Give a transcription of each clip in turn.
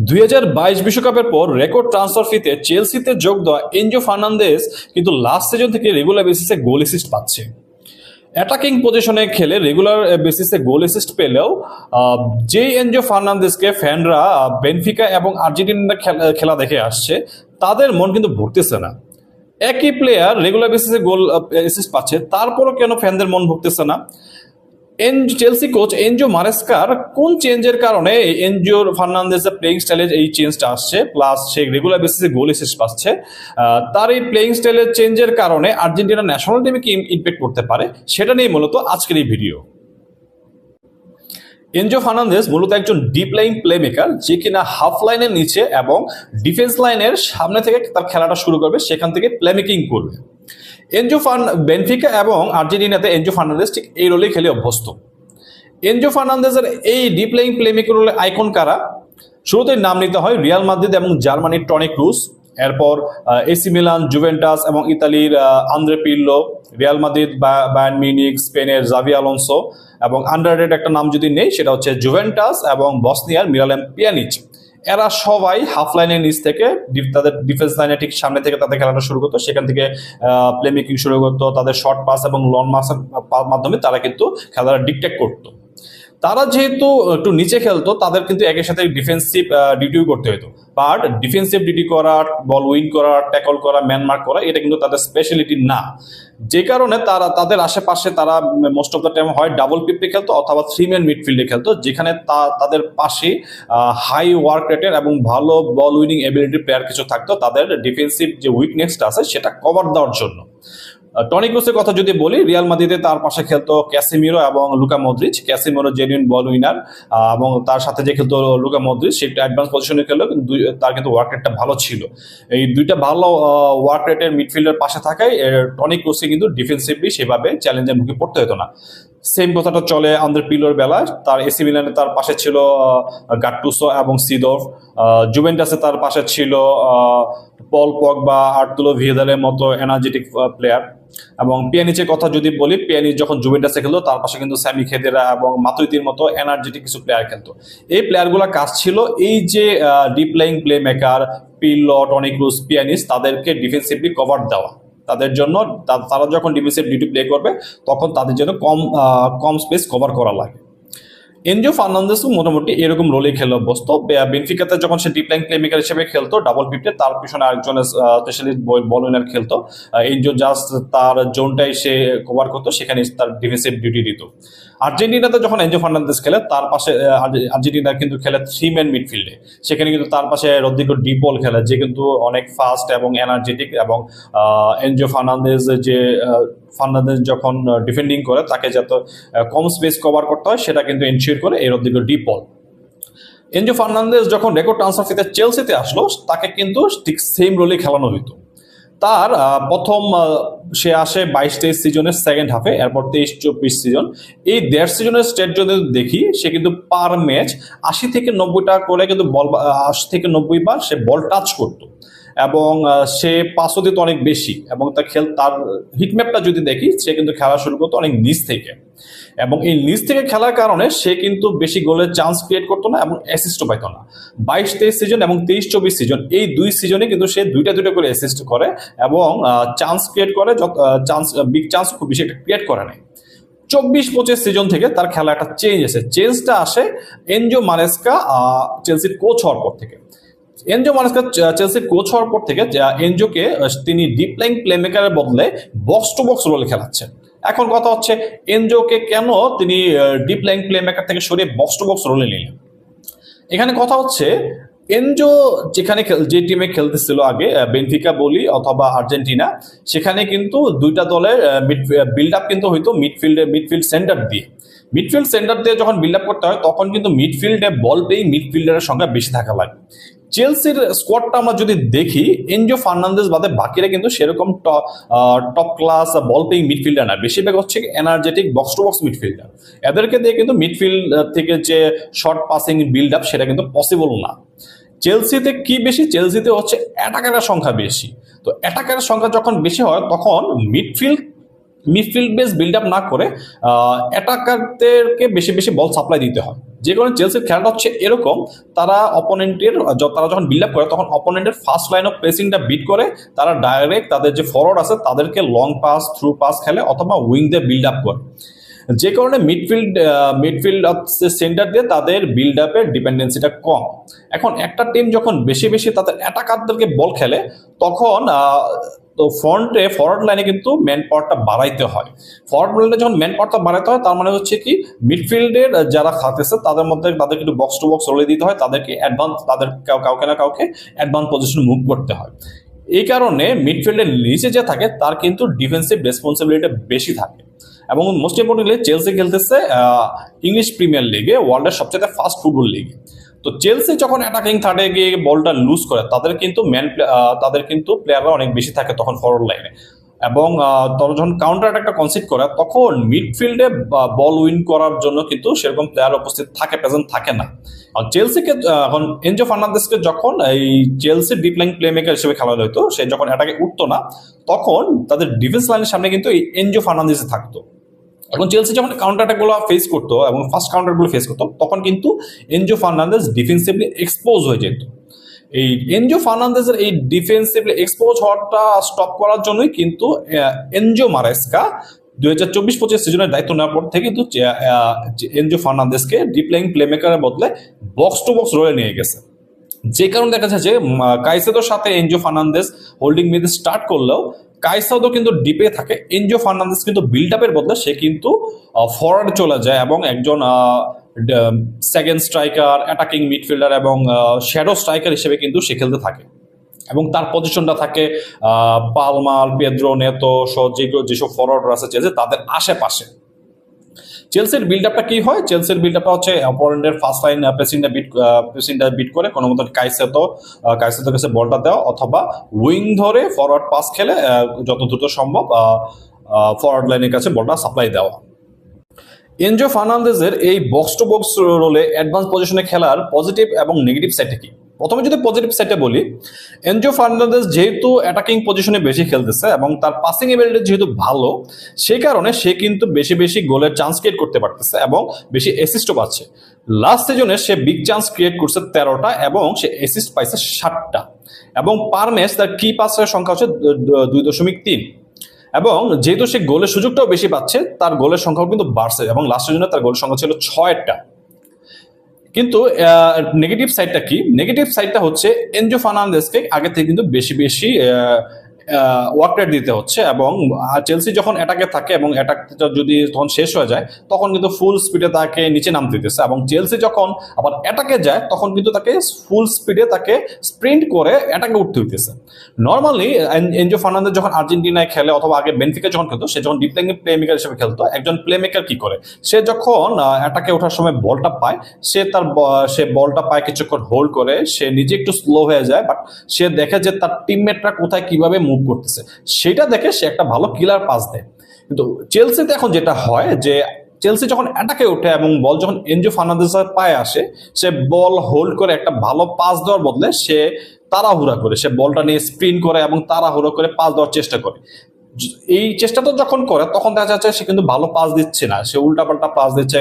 দুই হাজার বাইশ বিশ্বকাপের পর রেকর্ড ট্রান্সফার ফিতে চেলসিতে যোগ দেওয়া এনজো ফার্নান্দেস কিন্তু লাস্ট সিজন থেকে রেগুলার বেসিসে গোল অ্যাসিস্ট পাচ্ছে। অ্যাটাকিং পজিশনে খেলে রেগুলার বেসিসে গোল অ্যাসিস্ট পেলেও যে এনজো ফার্নান্দেসকে ফ্যানরা বেনফিকা এবং আর্জেন্টিনা খেলা- দেখে আসছে, তাদের মন কিন্তু ভরতেছে না। একই প্লেয়ার রেগুলার বেসিসে গোল অ্যাসিস্ট পাচ্ছে, তারপরও কেন ফ্যানদের মন ভরতেছে না? এন চেলসি কোচ এনজো মারেস্কার কোন চেঞ্জের কারণে এনজিওর ফার্নান্দেজের প্লেইং স্টাইলের এই চেঞ্জটা আসছে? প্লাস সে রেগুলার বেসিসে গোল এসিস্ট পাচ্ছে। তার এই প্লেইং স্টাইলের চেঞ্জের কারণে আর্জেন্টিনা ন্যাশনাল টিমে কি ইম্প্যাক্ট করতে পারে? সেটা নিয়ে মূলত আজকের এই ভিডিও এনজো ফার্নান্দেস মূলত একজন ডিপ লাইন প্লে মেকার যে কিনা হাফ লাইনের নিচে এবং ডিফেন্স লাইনের সামনে থেকে তার খেলাটা শুরু করবে, সেখান থেকে প্লে মেকিং করবে। এনজো ফার্ন, বেনফিকা এবং আর্জেন্টিনাতে এনজো ফার্নান্দেস ঠিক এই রোলেই খেলে অভ্যস্ত। এনজো ফার্নান্দেজের এই ডিপ লাইং প্লে মেকার রোলে আইকন কারা? শুরুতেই নাম নিতে হয় রিয়াল মাদ্রিদ এবং জার্মানির টনিক রুস এরপর এসি মিলান, জুভেন্টাস এবং ইতালির আন্দ্রে পিল্লো রিয়াল মাদ্রিদ, বা- বায়ার্ন মিউনিক স্পেনের জাভি আলোনসো এবং আন্ডাররেড একটা নাম যদি নেই, সেটা হচ্ছে জুভেন্টাস এবং বসনিয়ার মিরালেম পিয়ানিচ। এরা সবাই হাফ লাইনের নিচ থেকে তাদের ডিফেন্স লাইনে ঠিক সামনে থেকে তাদের খেলাটা শুরু করতো। সেখান থেকে প্লে মেকিং শুরু করতো। তাদের শর্ট পাস এবং লং মাসের মাধ্যমে তারা কিন্তু খেলাটা ডিকটেক্ট করতো। তারা যেহেতু একটু নিচে খেলতো, তাদের কিন্তু একের সাথে ডিফেন্সিভ ডিউটিও করতে হতো বাট ডিফেন্সিভ ডিউটি করা বল উইন করা ট্যাকল করা ম্যান মার্ক করা, এটা কিন্তু তাদের স্পেশালিটি না। যে কারণে তারা, তাদের আশেপাশে তারা মোস্ট অফ দ্য টাইম হয় ডাবল পিপে খেলতো অথবা থ্রি ম্যান মিডফিল্ডে খেলতো, যেখানে তা- তাদের পাশে হাই ওয়ার্ক রেটের এবং ভালো বল উইনিং এবিলিটি প্লেয়ার কিছু থাকতো, তাদের ডিফেন্সিভ যে উইকনেসটা আছে, সেটা কভার দেওয়ার জন্য। টনি ক্রুসের কথা যদি বলি, রিয়াল মাদ্রিদে তার পাশে খেলতো ক্যাসিমিরো এবং Luka Modric Casemiro genuine ball winner এবং তার সাথে যে খেলতো লুকা মদ্রিচ সে একটু অ্যাডভান্স পজিশনে খেললো, কিন্তু তার কিন্তু ওয়ার্ক রেটটা ভালো ছিল। এই দুইটা ভালো ওয়ার্ক রেটের মিডফিল্ডের পাশে থাকায় টনি ক্রুসকে কিন্তু ডিফেন্সিভলি সেভাবে চ্যালেঞ্জের মুখে পড়তে হতো না। সেম কথাটা চলে আন্দ্রে পিলোর বেলা তার এসি মিলানে তার পাশে ছিল গাট্টুসো এবং সিদোভ জুভেন্টাসে তার পাশে ছিল পল পক বা আর্তুলো ভিয়েদালের মতো এনার্জেটিক প্লেয়ার এবং পিয়ানিচের কথা যদি বলি, পিয়ানিচ যখন জুভেন্টাসে খেলতো, তার পাশে কিন্তু স্যামি খেদেরা এবং মাতুইতির মতো এনার্জেটিক কিছু প্লেয়ার খেলতো। এই প্লেয়ারগুলোর কাজ ছিল এই যে deep lying play maker Pirlo Toni Kroos Pjanic তাদেরকে ডিফেন্সিভলি কভার দেওয়া। তাদের জন্য তারা যখন ডিফেন্সিভ ডিউটি প্লে করবে, তখন তাদের জন্য কম কম স্পেস কভার করা লাগে। এনজিও ফার্নান্দেসও মোটামুটি এরকম রোলে খেলে অভ্যস্ত। বেনফিকাতে যখন সে ডিপ লাইন প্লেমেকার হিসেবে খেলতো ডাবল পিপটে তার পিছনে আরেকজন স্পেশালিস্ট বল উইনার খেলতো। এনজিও জাস্ট তার জোনটাই সে কভার করতো, সেখানে তার ডিফেন্সিভ ডিউটি দিত। আর্জেন্টিনাতে যখন এনজিও ফার্নান্দেস খেলে, তার পাশে আর্জেন্টিনা কিন্তু খেলে থ্রি ম্যান মিডফিল্ডে সেখানে কিন্তু তার পাশে রদ্রিগো ডিপল খেলে, যে কিন্তু অনেক ফাস্ট এবং এনার্জেটিক এবং এনজিও ফার্নান্দেস যে ফার্নান্দেজ যখন ডিফেন্ডিং করে, তাকে যত কম স্পেস কভার করতে হয়, সেটা কিন্তু এনশিওর করে এই Rodrigo De Paul Enzo Fernandez যখন রেকর্ড ট্রান্সফার ফিতে চেলসিতে আসলো, তাকে কিন্তু ঠিক সেম রোলে খেলানো হইতো। তার প্রথম সে আসে বাইশ তেইশ সিজনের সেকেন্ড হাফে এরপর তেইশ চব্বিশ সিজন এই দেড় সিজনের স্টেট যদি দেখি, সে কিন্তু পার ম্যাচ আশি থেকে নব্বইটা করে কিন্তু বল আশি থেকে নব্বই বার সে বল টাচ করতো। এবং সে পাসও দিত অনেক বেশি এবং তার খেল, তার হিটম্যাপটা যদি দেখি, সে কিন্তু খেলা শুরু করতো অনেক নিচ থেকে। এবং এই নিচ থেকে খেলার কারণে সে কিন্তু বেশি গোলের চান্স ক্রিয়েট করতো না এবং অ্যাসিস্টও পাইতো না। বাইশ, তেইশ সিজন এবং তেইশ, চব্বিশ সিজন এই দুই সিজনে কিন্তু সে দুইটা দুইটা করে অ্যাসিস্ট করে এবং চান্স ক্রিয়েট করে যত চান্স বিগ চান্স খুব বেশি একটা ক্রিয়েট করে নেয় চব্বিশ, পঁচিশ সিজন থেকে তার খেলা একটা চেঞ্জ এসে চেঞ্জটা আসে এনজো মানেস্কা চেলসির কোচ হওয়ার পর থেকে। এনজো মানেস্কা চেলসির কোচ হওয়ার পর থেকে এনজোকে তিনি ডিপ লাইন প্লে মেকারের বদলে বক্স টু বক্স রোলে খেলাচ্ছেন। এখন কথা হচ্ছে এনজোকে কেন তিনি ডিপ লাইন প্লে মেকার থেকে সরিয়ে বক্স টু বক্স রোলে নিলেন? এখানে কথা হচ্ছে এনজো যেখানে যে টিমে খেলতেছিল আগে বেনফিকা, বলি অথবা আর্জেন্টিনা, সেখানে কিন্তু দুইটা দলের বিল্ড আপ কিন্তু হইতো মিডফিল্ডে মিডফিল্ড সেন্টার দিয়ে। মিডফিল্ড সেন্টার দিয়ে যখন বিল্ড আপ করতে হয়, তখন কিন্তু মিডফিল্ডে বল পেয়ে মিডফিল্ডারের সংখ্যা বেশি থাকা লাগে। চেলসির স্কোয়াডটা আমরা যদি দেখি এনজো ফার্নান্দেস বাদে বাকিরা কিন্তু সেরকম top class ball playing midfielder না। বেশিরভাগ হচ্ছে energetic box to box midfielder এদেরকে দিয়ে কিন্তু মিডফিল্ড থেকে যে শর্ট পাসিং বিল্ড আপ সেটা কিন্তু পসিবল না। চেলসিতে কি বেশি? চেলসিতে হচ্ছে অ্যাটাকারের সংখ্যা বেশি। তো অ্যাটাকারের সংখ্যা যখন বেশি হয়, তখন midfield midfield base build up না করে অ্যাটাকারদেরকে বেশি বেশি বল সাপ্লাই দিতে হয়। যে কারণে চেলসির খেলাটা হচ্ছে এরকম, তারা অপোনেন্টের তারা যখন বিল্ড আপ করে, তখন অপোনেন্টের ফার্স্ট লাইন অফ প্রেসিংটা বিট করে, তারা ডাইরেক্ট তাদের যে ফরওয়ার্ড আছে, তাদেরকে লং পাস থ্রু পাস খেলে অথবা উইং দিয়ে বিল্ড আপ করে। যে কারণে মিডফিল্ড মিডফিল্ড সেন্টার দিয়ে তাদের বিল্ড আপের ডিপেন্ডেন্সিটা কম। এখন একটা টিম যখন বেশি বেশি তাদের অ্যাটাকারদেরকে বল খেলে, তখন তো ফ্রন্টে ফরওয়ার্ড লাইনে কিন্তু ম্যান পাওয়ারটা বাড়াইতে হয়। ফরওয়ার্ড লাইনে যখন ম্যান পাওয়ারটা বাড়াইতে হয়, তার মানে হচ্ছে কি মিডফিল্ডের যারা খাতেছে, তাদের মধ্যে তাদেরকে একটু বক্স টু বক্স রলে দিতে হয়, তাদেরকে অ্যাডভান্স তাদের কাউকে না কাউকে অ্যাডভান্স পজিশন মুভ করতে হয়। এই কারণে মিডফিল্ডের নিচে যে থাকে, তার কিন্তু ডিফেন্সিভ রেসপন্সিবিলিটি বেশি থাকে। এবং মোস্ট ইম্পর্টেন্টলি চেলসি খেলতেছে ইংলিশ প্রিমিয়ার লিগে ওয়ার্ল্ডের সবচেয়ে ফাস্ট ফুটবল লিগে তো চেলসি যখন অ্যাটাকিং থার্ডে গিয়ে বলটা লুজ করে, তাদের কিন্তু ম্যান তাদের কিন্তু প্লেয়াররা অনেক বেশি থাকে তখন ফরওয়ার্ড লাইনে এবং তারা যখন কাউন্টার অ্যাটাকটা কনসিড করে, তখন মিডফিল্ডে বল উইন করার জন্য কিন্তু সেরকম প্লেয়ার উপস্থিত থাকে প্রেজেন্ট থাকে না। আর চেলসিকে এখন এনজো ফার্নান্দেসকে যখন এই Chelsea deep line play maker হিসেবে খেলা হতো, সে যখন অ্যাটাকে উঠতো না, তখন তাদের ডিফেন্স লাইনের সামনে কিন্তু এই এনজো ফার্নান্দেসে থাকতো। এখন চেলসি যখন কাউন্টার ফেস করতো এবং ফার্স্ট কাউন্টারগুলো ফেস করতো, তখন কিন্তু এনজো ফার্নান্দেজ ডিফেন্সিভলি এক্সপোজ হয়ে যেত। এই এনজো ফার্নান্দেজের এই ডিফেন্সিভলি এক্সপোজ হওয়াটা স্টপ করার জন্যই কিন্তু এনজো মারেস্কা দুই হাজার চব্বিশ পঁচিশ সিজনের দায়িত্ব নেওয়ার পর থেকে কিন্তু এনজো ফার্নান্দেজকে ডিপ্লাইং প্লে মেকারের বদলে বক্স টু বক্স রোলে নিয়ে গেছে। যে কারণে দেখা যাচ্ছে কাইসেদোর সাথে Enzo Fernandez holding mid start করলেও কাইসাদো কিন্তু ডিপে থাকে। এনজিও ফার্নান্দেস কিন্তু বিল্ড আপের বদলে সে কিন্তু ফরওয়ার্ড চলে যায় এবং একজন সেকেন্ড স্ট্রাইকার অ্যাটাকিং মিডফিল্ডার এবং শ্যাডো স্ট্রাইকার হিসেবে কিন্তু সে খেলতে থাকে। এবং তার পজিশনটা থাকে পালমাল, পেদ্রো, নেতো সহ যেগুলো যেসব ফরওয়ার্ডার আছে, তাদের আশেপাশে। চেলসির বিল্ড আপটা কি হয়? চেলসির বিল্ড আপটা হচ্ছে অপোনেন্টের ফার্স্ট লাইন প্রেসিংটা বিট প্রেসিংটা বিট করে কোনো মতো কাইসেতো কাইসেতো কাছে বলটা দেওয়া অথবা উইং ধরে ফরওয়ার্ড পাস খেলে যত দ্রুত সম্ভব ফরওয়ার্ড লাইনের কাছে বলটা সাপ্লাই দেওয়া। এনজো ফার্নান্দেজের এই বক্স টু বক্স রোলে অ্যাডভান্স পজিশনে খেলার পজিটিভ এবং নেগেটিভ সাইডটা কি? প্রথমে যদি পজিটিভ সাইডে বলি, এনজিও ফার্নান্দেজ যেহেতু অ্যাটাকিং পজিশনে বেশি খেলতেছে এবং তার পাসিং এবিলিটি যেহেতু ভালো সেই কারণে সে কিন্তু বেশি বেশি গোলের চান্স ক্রিয়েট করতে পারতেছে এবং বেশি অ্যাসিস্টও পাচ্ছে। লাস্ট সিজনে সে বিগ চান্স ক্রিয়েট করছে তেরোটা এবং সে অ্যাসিস্ট পাইছে ষাটটা এবং পার ম্যাচ তার কি পাসের সংখ্যা হচ্ছে দুই দশমিক তিন এবং যেহেতু সে গোলের সুযোগটাও বেশি পাচ্ছে, তার গোলের সংখ্যাও কিন্তু বাড়ছে এবং লাস্ট সিজনে তার গোলের সংখ্যা ছিল ছয়টা। কিন্তু নেগেটিভ সাইডটা কি? নেগেটিভ সাইডটা হচ্ছে এনজো ফার্নান্দেসকে আগে থেকে কিন্তু বেশি বেশি ওয়ার্ক রেট দিতে হচ্ছে এবং চেলসি যখন অ্যাটাকে থাকে এবং অ্যাটাকটা যদি তখন শেষ হয়ে যায়, তখন কিন্তু ফুল স্পিডে তাকে নিচে নামতে দিতেছে এবং চেলসি যখন আবার অ্যাটাকে যায়, তখন কিন্তু তাকে ফুল স্পিডে তাকে স্প্রিন্ট করে অ্যাটাকে উঠতে হইতেছে নর্মালি এনজো ফার্নান্দেজ যখন আর্জেন্টিনায় খেলে অথবা আগে বেনফিকা যখন খেলতো, সে যখন ডিপ্লেইং প্লে মেকার হিসেবে খেলতো, একজন প্লে মেকার কি করে? সে যখন অ্যাটাকে ওঠার সময় বলটা পায়, সে তার সে বলটা পায় কিছুক্ষণ হোল্ড করে, সে নিজে একটু স্লো হয়ে যায় বাট সে দেখে যে তার টিমমেটরা কোথায় কীভাবে মুভ করতেছে। সেটা দেখে সে একটা ভালো কিলার পাস দেয়। কিন্তু চেলসিতে এখন যেটা হয় যে চেলসি যখন অ্যাটাকে ওঠে এবং বল যখন এনজো ফার্নান্দেসের পায়ে আসে, সে বল হোল্ড করে একটা ভালো পাস দেওয়ার বদলে সে তাড়াহুড়া করে। সে বলটা নিয়ে স্প্রিন্ট করে এবং তাড়াহুড়া করে পাস দেওয়ার চেষ্টা করে। এই চেষ্টাটা যখন করে, তখন দেখা যাচ্ছে সে কিন্তু ভালো পাস দিচ্ছে না। সে উল্টাপাল্টা পাস দিচ্ছে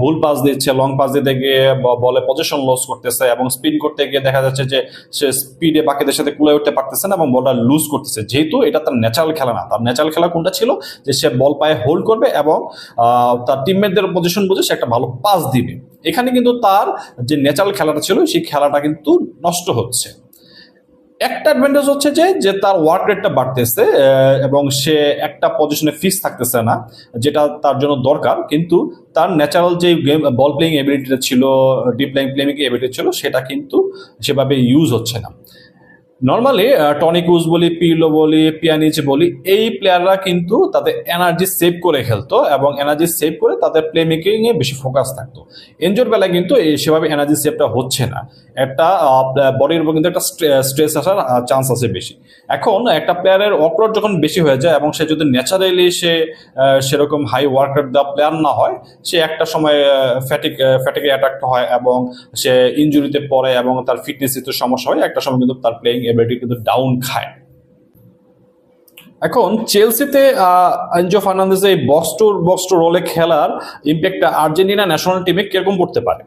ভুল পাস দিচ্ছে লং পাস দিতে গিয়ে বলে পজিশন লস করতেছে এবং স্পিন করতে গিয়ে দেখা যাচ্ছে যে সে স্পিডে বাকিদের সাথে কুলে উঠতে পারতেছে না এবং বলটা লুজ করতেছে। যেহেতু এটা তার ন্যাচারাল খেলা না, তার ন্যাচারাল খেলা কোনটা ছিল? যে সে বল পায়ে হোল্ড করবে এবং তার টিমমেটদের পজিশন বুঝে সে একটা ভালো পাস দিবে। এখানে কিন্তু তার যে ন্যাচারাল খেলাটা ছিল, সেই খেলাটা কিন্তু নষ্ট হচ্ছে। একটা অ্যাডভান্টেজ হচ্ছে যে যে তার ওয়ার্ক রেটটা বাড়তেছে এবং সে একটা পজিশনে ফিক্স থাকতেছে না, যেটা তার জন্য দরকার। কিন্তু তার ন্যাচারাল যে গেম বল প্লেয়িং এবিলিটিটা ছিল ডিপ প্লেইং প্লেইং এবিলিটি ছিল, সেটা কিন্তু সেভাবে ইউজ হচ্ছে না। নর্মালি টনিকুজ বলি পিলো বলি পিয়ানিচ বলি, এই প্লেয়াররা কিন্তু তাদের এনার্জি সেভ করে খেলতো এবং এনার্জি সেভ করে তাদের প্লে মেকিং এ বেশি ফোকাস থাকতো। এনজোর বেলায় কিন্তু সেভাবে এনার্জি সেভটা হচ্ছে না। একটা বডির উপর কিন্তু একটা স্ট্রেস আসার চান্স আছে বেশি। এখন একটা প্লেয়ারের অপরাধ যখন বেশি হয়ে যায় এবং সে যদি ন্যাচারালি সে সেরকম হাই ওয়ার্কার দেওয়া প্লেয়ার না হয়, সে একটা সময় ফ্যাটিক ফ্যাটিকে অ্যাটাক হয় এবং সে ইনজুরিতে পড়ে এবং তার ফিটনেস একটু সমস্যা হয়, একটা সময় কিন্তু তার প্লেইং এবিলিটি কিন্তু ডাউন খায়। এখন চেলসিতে এনজো ফার্নান্দেজ এই বক্স টু বক্স টু রোলে খেলার ইম্প্যাক্টটা আর্জেন্টিনা ন্যাশনাল টিমে কীরকম পড়তে পারে?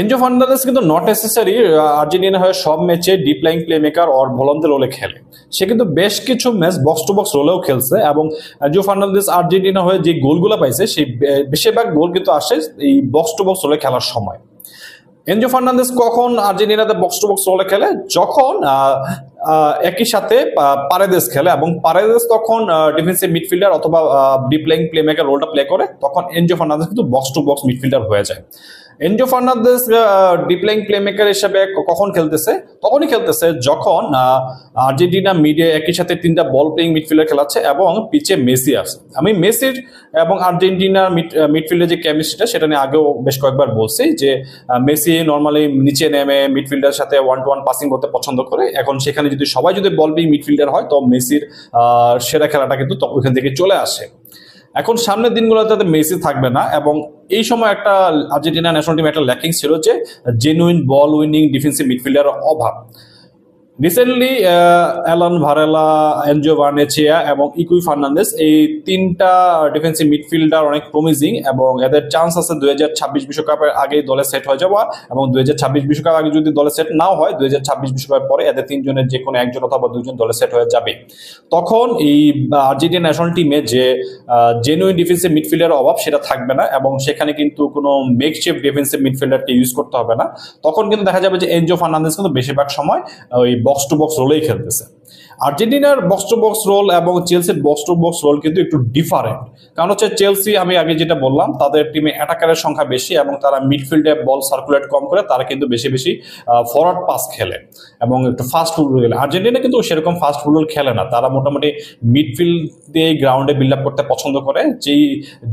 এনজো ফার্নান্দেজ কিন্তু নট নেসেসারি আর্জেন্টিনা হয়ে সব ম্যাচে deep lying play maker or ভলন্দের রোলে খেলে। সে কিন্তু বেশ কিছু ম্যাচ বক্স টু বক্স রোলেও খেলছে এবং এনজো ফার্নান্দেজ আর্জেন্টিনা হয়ে যে গোলগুলো পাইছে, সেই বেশিরভাগ গোল কিন্তু আসে এই বক্স টু বক্স রোলে খেলার সময়। এনজো ফার্নান্দেস কখন আর্জেন্টিনাতে বক্স টু বক্স রোলে খেলে? যখন একই সাথে পারেদেস খেলে এবং পারেদেস তখন ডিফেন্সিভ মিডফিল্ডার অথবা ডিপ্লেইং প্লেমেকার প্লে মেকার রোলটা প্লে করে, তখন এনজো ফার্নান্দেস কিন্তু বক্স টু বক্স মিডফিল্ডার হয়ে যায়। Enzo Fernandez deep playing play maker হিসেবে কখন খেলতেছে? তখনই খেলতেছে যখন আর্জেন্টিনা মিডে একই সাথে তিনটা বল প্লেইং মিডফিল্ডার খেলাচ্ছে এবং পিচে মেসি আছে। আমি মেসির এবং আর্জেন্টিনার মিডফিল্ডের যে কেমিস্ট্রিটা সেটা নিয়ে আগেও বেশ কয়েকবার বলছি যে মেসি নর্মালি নিচে নেমে মিডফিল্ডার সাথে ওয়ান টু ওয়ান পাসিং করতে পছন্দ করে। এখন সেখানে যদি সবাই যদি বল প্লেইং মিডফিল্ডার হয়, তো মেসির সেরা খেলাটা কিন্তু ওইখান থেকে চলে আসে। এখন সামনের দিনগুলোতে মেসি থাকবে না এবং এই সময় একটা আর্জেন্টিনা ন্যাশনাল টিম একটা ল্যাকিং ছিল যে জেনুইন বল উইনিং ডিফেন্সিভ মিডফিল্ডারের অভাব। রিসেন্টলি অ্যালান ভারেলা এনজো ভার্নেচিয়া এবং ইকুই ফার্নান্দেস এই তিনটা ডিফেন্সিভ মিডফিল্ডার অনেক প্রমিজিং এবং এদের চান্স আছে দুই হাজার ছাব্বিশ বিশ্বকাপের আগেই দলে সেট হয়ে যাওয়া এবং দুই হাজার ছাব্বিশ বিশ্বকাপ আগে যদি দলে সেট নাও হয়, দুই হাজার ছাব্বিশ বিশ্বকাপের পরে এদের তিনজনের যে কোনো একজন অথবা দুজন দলে সেট হয়ে যাবে। তখন এই আর্জেন্টিনা ন্যাশনাল টিমে যে জেনুইন ডিফেন্সিভ মিডফিল্ডারের অভাব সেটা থাকবে না এবং সেখানে কিন্তু কোনো মেকশিফট ডিফেন্সিভ মিডফিল্ডারকে ইউজ করতে হবে না। তখন কিন্তু দেখা যাবে যে এনজো ফার্নান্দেস কিন্তু বেশিরভাগ সময় ওই বক্স টু বক্স রোলেই খেলতেছে। আর্জেন্টিনার বক্স টু বক্স রোল এবং চেলসির বক্স টু বক্স রোল কিন্তু একটু ডিফারেন্ট কারণ হচ্ছে চেলসি আমি আগে যেটা বললাম, তাদের টিমে অ্যাটাকারের সংখ্যা বেশি এবং তারা মিডফিল্ডে বল সার্কুলেট কম করে, তারা কিন্তু বেশি বেশি ফরওয়ার্ড পাস খেলে এবং একটু ফাস্ট ফুটবল খেলে। আর্জেন্টিনা কিন্তু সেরকম ফাস্ট ফুটবল খেলে না। তারা মোটামুটি মিডফিল্ড দিয়ে গ্রাউন্ডে বিল্ড আপ করতে পছন্দ করে। যেই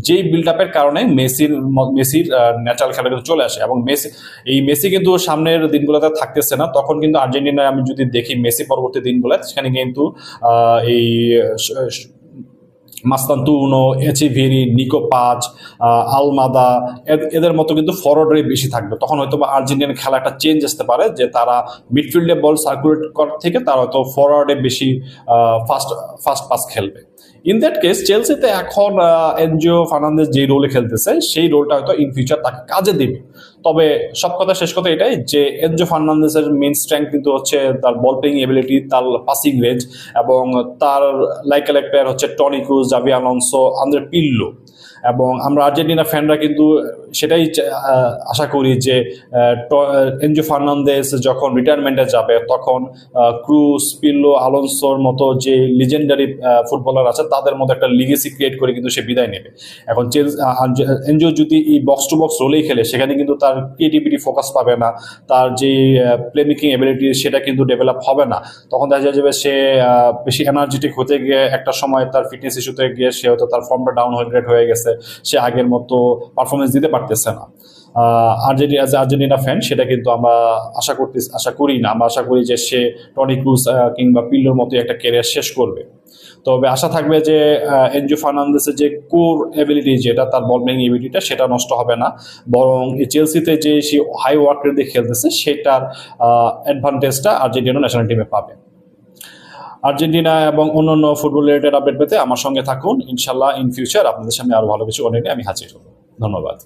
যেই বিল্ড আপের কারণে মেসির মেসির ন্যাচারাল খেলা কিন্তু চলে আসে এবং মেসি, এই মেসি কিন্তু সামনের দিনগুলোতে থাকতেছে না। তখন কিন্তু আর্জেন্টিনায় আমি যদি দেখি মেসি পরবর্তী দিনগুলো সেখানে কিন্তু এই মাস্তান্তুনো এচিভেরি, নিকো পাঁচ আলমাদা, এদ- এদের মতো কিন্তু ফরওয়ার্ডে বেশি থাকবে। তখন হয়তো বা আর্জেন্টিনার খেলা একটা চেঞ্জ আসতে পারে যে তারা মিডফিল্ডে বল সার্কুলেট করার থেকে তারা হয়তো ফরওয়ার্ডে বেশি ফাস্ট ফাস্ট পাস খেলবে। ইন দ্যাট কেস চেলসিতে এখন এনজিও ফার্নান্দেজ যে রোলে খেলতেছে, সেই রোলটা হয়তো ইন ফিউচার তাকে কাজে দেবে। তবে সব কথা, শেষ কথা এটাই যে এনজিও ফার্নান্দেজের মেন স্ট্রেংথ কিন্তু হচ্ছে তার বল প্লেইং এবিলিটি তার পাসিং রেঞ্জ এবং তার লাইক লাইক প্লেয়ার হচ্ছে Toni Kroos Xavi Andrea Pirlo এবং আমরা আর্জেন্টিনা ফ্যানরা কিন্তু সেটাই আশা করি যে এনজো ফার্নান্দেজ যখন রিটায়ারমেন্টে যাবে, তখন ক্রুজ, পিল্লো, আলোনসোর মতো যে লিজেন্ডারি ফুটবলার আছে, তাদের মধ্যে একটা লিগেসি ক্রিয়েট করে কিন্তু সে বিদায় নেবে। এখন এনজিও যদি এই বক্স টু বক্স রোলেই খেলে, সেখানে কিন্তু তার ক্রিয়েটিভিটি ফোকাস পাবে না, তার যে প্লে মেকিং এবিলিটি সেটা কিন্তু ডেভেলপ হবে না। তখন দেখা যাবে সে বেশি এনার্জেটিক হতে গিয়ে, একটা সময় তার ফিটনেস ইস্যুতে গিয়ে সে হয়তো তার ফর্মটা ডাউন গ্রেড হয়ে গেছে। সে আগের মতো পারফরমেন্স দিতে পারতেছে না। আর্জেন্টিনা আর্জেন্টিনা ফ্যান সেটা কিন্তু আমরা আশা করতে আশা করি না। আমরা আশা করি যে সে টনি ক্রুজ কিংবা পিল্লোর মতো একটা ক্যারিয়ার শেষ করবে। তবে আশা থাকবে যে এনজো ফার্নান্দেসের যে কোর এবিলিটি যেটা, তার বল প্লেইং এবিলিটিটা সেটা নষ্ট হবে না। বরং চেলসিতে যে সে হাই ওয়ার্ক রেট দিয়ে খেলতেছে, সেটার অ্যাডভান্টেজটা আর্জেন্টিনা ন্যাশনাল টিমে পাবে। আর্জেন্টিনা এবং অন্যান্য ফুটবল রিলেটেড আপডেট পেতে আমার সঙ্গে থাকুন। ইনশাল্লাহ ইন ফিউচার আপনাদের সামনে আরও ভালো কিছু অনেক আমি হাজির হব। ধন্যবাদ।